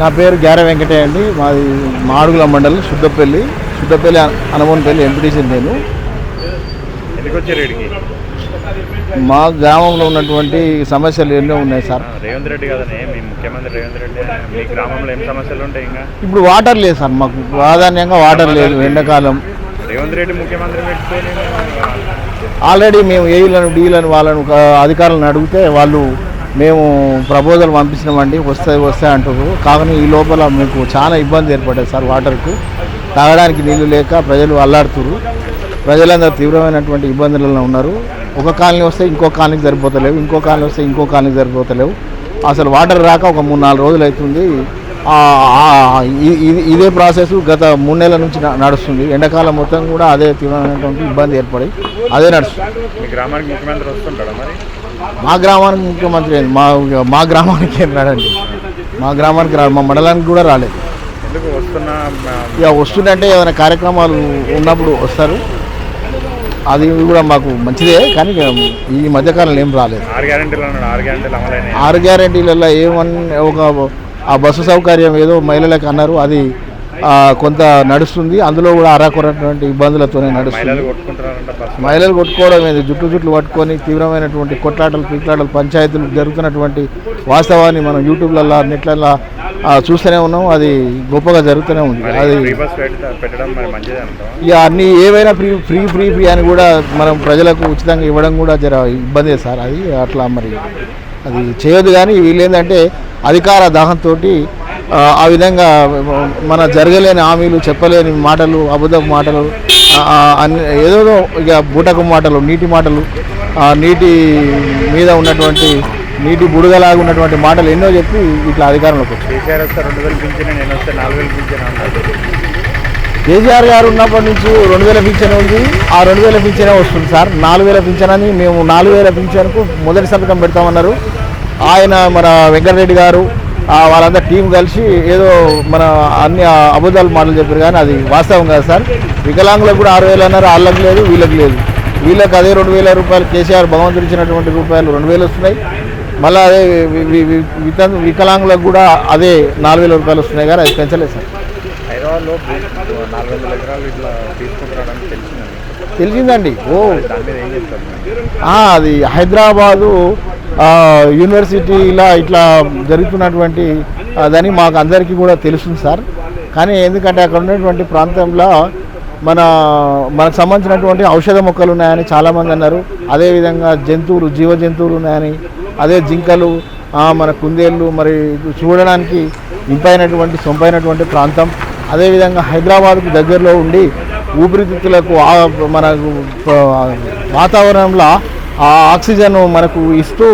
నా పేరు గ్యార వెంకటయ్య అండి. మాది మాడుగుల మండలం శుద్ధపల్లి. శుద్ధపల్లి అనమోన్పల్లి ఎంపీటీసీ నేను. మా గ్రామంలో ఉన్నటువంటి సమస్యలు ఎన్నో ఉన్నాయి సార్. రేవంత్ రెడ్డి ముఖ్యమంత్రి రేవంత్ రెడ్డి మీ గ్రామంలో ఏం సమస్యలు ఉంటాయి ఇంకా? ఇప్పుడు వాటర్ లేదు సార్ మాకు ప్రాధాన్యంగా వాటర్ లేదు ఎండాకాలం. రేవంత్ రెడ్డి ముఖ్యమంత్రి ఆల్రెడీ మేము ఏఈలను డీలను వాళ్ళను అధికారులను అడిగితే వాళ్ళు మేము ప్రపోజల్ పంపించినామండి వస్తాయి వస్తాయి అంటారు కాకుండా ఈ లోపల మీకు చాలా ఇబ్బంది ఏర్పడ్డది సార్ వాటర్కు. తాగడానికి నీళ్ళు లేక ప్రజలు అల్లాడుతున్నారు ప్రజలందరూ తీవ్రమైనటువంటి ఇబ్బందులలో ఉన్నారు. ఒక కాలనీ వస్తే ఇంకో కాలనీకి సరిపోతలేవు. ఇంకో కాలనీ వస్తే ఇంకో కాలనీకి సరిపోతలేవు. అసలు వాటర్ రాక ఒక మూడు నాలుగు రోజులు అవుతుంది. ఇది ఇదే ప్రాసెస్ గత మూడు నెలల నుంచి నడుస్తుంది. ఎండాకాలం మొత్తం కూడా అదే తీవ్రమైనటువంటి ఇబ్బంది ఏర్పడి అదే నడుస్తుంది. గ్రామానికి ముఖ్యమంత్రి వస్తుంటాడా మరి? మా గ్రామానికి ముఖ్యమంత్రి ఏంది? మా మా గ్రామానికి ఏం రాడండి? మా గ్రామానికి రాడు మా మండలానికి కూడా రాలేదు. ఇక వస్తుందంటే ఏమైనా కార్యక్రమాలు ఉన్నప్పుడు వస్తారు. అది కూడా మాకు మంచిదే కానీ ఈ మధ్యకాలంలో ఏం రాలేదు. ఆరు గ్యారెంటీలలో ఏమని ఒక ఆ బస్సు సౌకర్యం ఏదో మహిళలకు అన్నారు అది కొంత నడుస్తుంది. అందులో కూడా అరాకొరటువంటి ఇబ్బందులతోనే నడుస్తుంది. మహిళలు కొట్టుకోవడం ఏంది? జుట్టు జుట్లు పట్టుకొని తీవ్రమైనటువంటి కొట్లాటలు పీట్లాటలు పంచాయతీలు జరుగుతున్నటువంటి వాస్తవాన్ని మనం యూట్యూబ్లలో నెట్లలో ఆ, చూస్తూనే ఉన్నాం. అది గొప్పగా జరుగుతూనే ఉంది. అది ఇక అన్ని ఏవైనా ఫ్రీ ఫ్రీ ఫ్రీ ఫ్రీ అని కూడా మనం ప్రజలకు ఉచితంగా ఇవ్వడం కూడా జర ఇబ్బందే సార్. అది అట్లా మరి అది చేయొద్దు కానీ వీళ్ళు ఏంటంటే అధికార దాహంతో ఆ విధంగా మన జరగలేని హామీలు చెప్పలేని మాటలు అబద్ధపు మాటలు అన్ని ఏదో ఇక బూటకు మాటలు నీటి మాటలు ఆ, నీటి మీద ఉన్నటువంటి నీటి బుడగలాగా ఉన్నటువంటి మాటలు ఎన్నో చెప్పి ఇట్లా అధికారంలోకి కేసీఆర్ గారు ఉన్నప్పటి నుంచి రెండు వేల పింఛన్ ఉంది. ఆ రెండు వేల పింఛనే వస్తుంది సార్. నాలుగు వేల పింఛన్ అని మేము నాలుగు వేల పింఛన్కు మొదటి సంతకం పెడతామన్నారు. ఆయన మన వెంకటరెడ్డి గారు వాళ్ళంతా టీం కలిసి ఏదో మన అన్ని అబద్ధాలు మాటలు చెప్పారు కానీ అది వాస్తవం కాదు సార్. వికలాంగులకు కూడా ఆరు వేలు అన్నారు వాళ్ళకి లేదు వీళ్ళకి లేదు. వీళ్ళకి అదే రెండు వేల రూపాయలు కేసీఆర్ భగవంతుడు ఇచ్చినటువంటి రూపాయలు రెండు వేలు వస్తున్నాయి. మళ్ళీ అదే వికలాంగులకు కూడా అదే నాలుగు వేల రూపాయలు వస్తున్నాయి కానీ అది పెంచలేదు సార్. హైదరాబాద్లో భూ- నాలుగు వందల ఎకరాలు ఇట్లా తీసుకుంటున్నాడని తెలిసిందండి. తెలిసిందండి. ఓ. అది హైదరాబాదు యూనివర్సిటీలో ఇట్లా జరుగుతున్నటువంటి అదని మాకు అందరికీ కూడా తెలుస్తుంది సార్. కానీ ఎందుకంటే అక్కడ ఉన్నటువంటి ప్రాంతంలో మన మనకు సంబంధించినటువంటి ఔషధ మొక్కలు ఉన్నాయని చాలామంది అన్నారు. అదేవిధంగా జంతువులు జీవ జంతువులు ఉన్నాయని అదే జింకలు మన కుందేళ్ళు మరి చూడడానికి ఇంపైనటువంటి సొంపైనటువంటి ప్రాంతం. అదేవిధంగా హైదరాబాద్కు దగ్గరలో ఉండి ఊపిరితిత్తులకు మనకు వాతావరణంలో ఆ ఆక్సిజన్ మనకు ఇస్తూ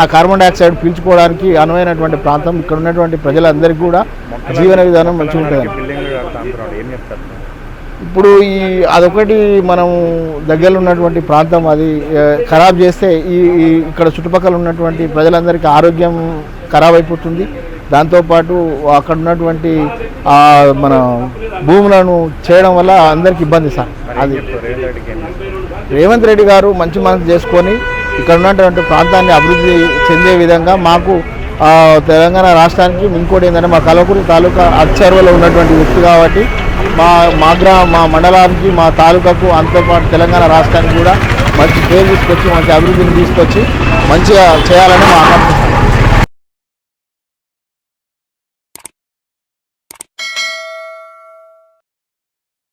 ఆ కార్బన్ డైఆక్సైడ్ పీల్చుకోవడానికి అనువైనటువంటి ప్రాంతం. ఇక్కడ ఉన్నటువంటి ప్రజలందరికీ కూడా జీవన విధానం మంచిగా ఉంటుంది? ఇప్పుడు ఈ అదొకటి మనం దగ్గరలో ఉన్నటువంటి ప్రాంతం అది ఖరాబ్ చేస్తే ఈ ఇక్కడ చుట్టుపక్కల ఉన్నటువంటి ప్రజలందరికీ ఆరోగ్యం ఖరాబ్ అయిపోతుంది. దాంతోపాటు అక్కడ ఉన్నటువంటి మన భూములను చేయడం వల్ల అందరికి ఇబ్బంది సార్. అది. రేవంత్ రెడ్డి గారు మంచి మనసు చేసుకొని ఇక్కడ ఉన్నటువంటి ప్రాంతాన్ని అభివృద్ధి చెందే విధంగా మాకు తెలంగాణ రాష్ట్రానికి ఇంకోటి ఏంటంటే మా కలవకూరు తాలూకా అచ్చర్వలో ఉన్నటువంటి వ్యక్తి కాబట్టి మా మా గ్రా మా మండలానికి మా తాలూకాకు అంతోపాటు తెలంగాణ రాష్ట్రానికి కూడా మంచి పేరు తీసుకొచ్చి మంచి అభివృద్ధిని తీసుకొచ్చి మంచిగా చేయాలని మా ఆకాంక్ష.